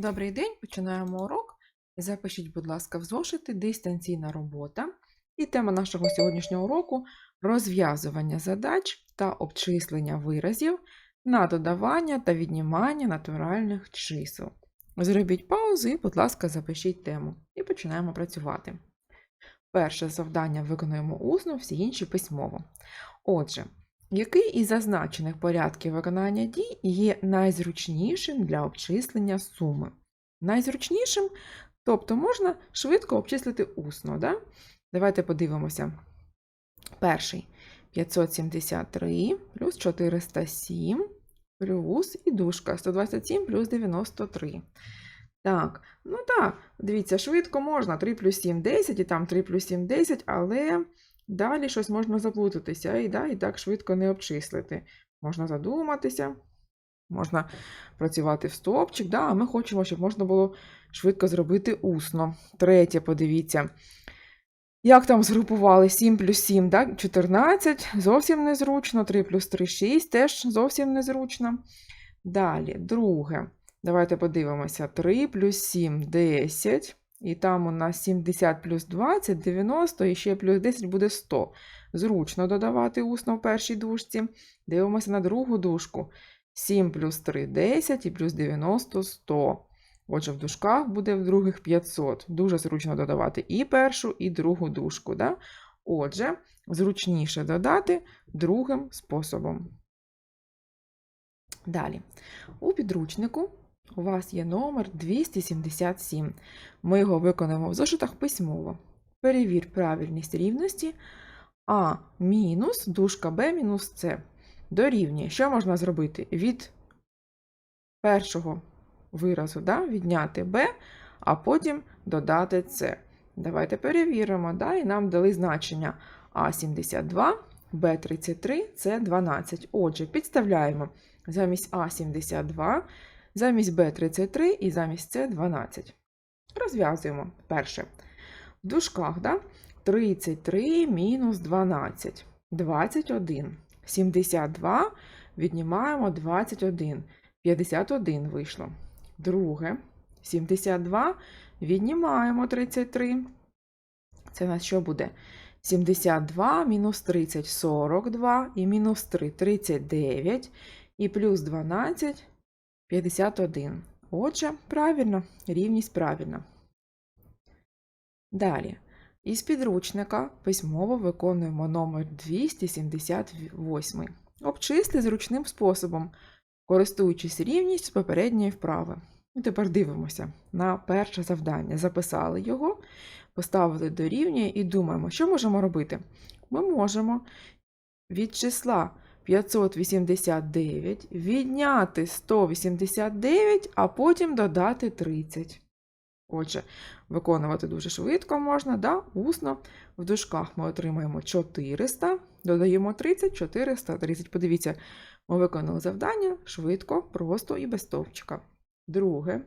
Добрий день, починаємо урок. Запишіть, будь ласка, в зошити дистанційна робота. І тема нашого сьогоднішнього уроку розв'язування задач та обчислення виразів на додавання та віднімання натуральних чисел. Зробіть паузу і, будь ласка, запишіть тему. І починаємо працювати. Перше завдання виконуємо усно, всі інші письмово. Отже, який із зазначених порядків виконання дій є найзручнішим для обчислення суми? Найзручнішим, тобто можна швидко обчислити усно. Да? Давайте подивимося. Перший 573 плюс 407 плюс і дужка 127 плюс 93. Так, ну так, дивіться, швидко можна 3 плюс 7 10, і там 3 плюс 7 10, але далі щось можна заплутатися і, да, і так швидко не обчислити. Можна задуматися, можна працювати в стопчик, да, а ми хочемо, щоб можна було швидко зробити усно. Третє, подивіться. Як там згрупували 7 плюс 7, да? 14, зовсім незручно, 3 плюс 3 6, теж зовсім незручно. Далі, друге. Давайте подивимося. 3 плюс 7 10. І там у нас 70 плюс 20, 90, і ще плюс 10 буде 100. Зручно додавати усно в першій дужці. Дивимося на другу дужку. 7 плюс 3 10 і плюс 90 100. Отже, в дужках буде в других 500. Дуже зручно додавати і першу, і другу дужку. Да? Отже, зручніше додати другим способом. Далі. У підручнику у вас є номер 277. Ми його виконаємо в зошитах письмово. Перевір правильність рівності А мінус дужка Б мінус С. Дорівнює. Що можна зробити? Від першого виразу да, відняти b, а потім додати c. Давайте перевіримо. Да, І нам дали значення А72, Б33, С12. Отже, підставляємо замість А72, замість Б33 і замість С12. Розв'язуємо перше. В дужках да, 33 мінус 12, 21. 72 віднімаємо 21. 51 вийшло. Друге. 72 віднімаємо 33. Це у що буде? 72 мінус 30 42 і мінус 3 39 і плюс 12 51. Отже, правильно, рівність правильна. Далі. Із підручника письмово виконуємо номер 278. Обчисли зручним способом, користуючись рівністю попередньої вправи. І тепер дивимося на перше завдання. Записали його, поставили до рівня і думаємо, що можемо робити? Ми можемо від числа 589 відняти 189, а потім додати 30. Отже, виконувати дуже швидко можна, да? усно. В дужках ми отримаємо 400, додаємо 30, 430. Подивіться, ми виконали завдання швидко, просто і без стовпчика. Друге.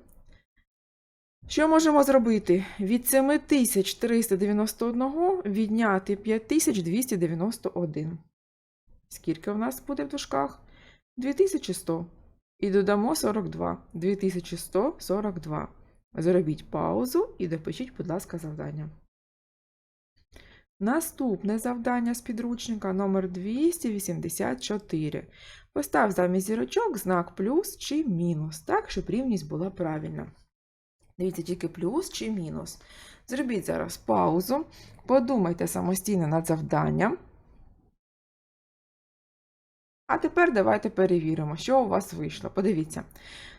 Що можемо зробити? Від 7391 відняти 5291. Скільки в нас буде в дужках? 2100. І додамо 42. 2142. Зробіть паузу і допишіть, будь ласка, завдання. Наступне завдання з підручника номер 284. Постав замість зірочок знак плюс чи мінус, так, щоб рівність була правильна. Дивіться, тільки плюс чи мінус. Зробіть зараз паузу, подумайте самостійно над завданням. А тепер давайте перевіримо, що у вас вийшло. Подивіться: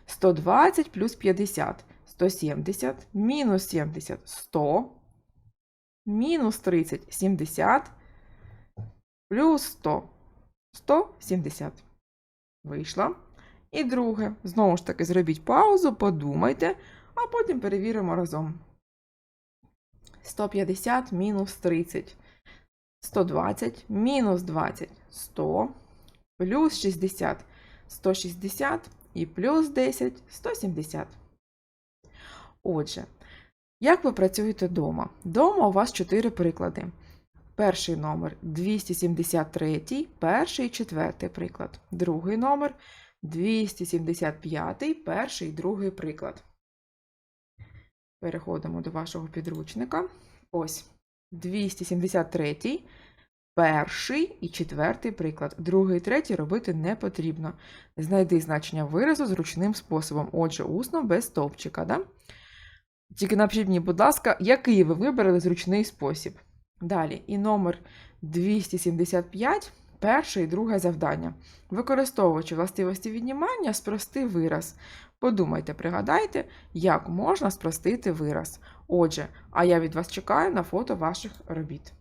120 плюс 50 170, мінус 70 100, мінус 30 70, плюс 100 170. Вийшло. І друге. Знову ж таки, зробіть паузу, подумайте, а потім перевіримо разом. 150 мінус 30. 120 мінус 20 100, плюс 60 160 і плюс 10 170. Отже, як ви працюєте вдома? Дома у вас 4 приклади. Перший номер 273, перший і четвертий приклад. Другий номер 275, перший і другий приклад. Переходимо до вашого підручника. Ось 273, перший і четвертий приклад. Другий і третій робити не потрібно. Знайди значення виразу зручним способом. Отже, усно без стовпчика. Да? Тільки напишіть мені, будь ласка, який ви вибрали зручний спосіб. Далі, і номер 275, перше і друге завдання. Використовуючи властивості віднімання, спрости вираз. Подумайте, пригадайте, як можна спростити вираз. Отже, а я від вас чекаю на фото ваших робіт.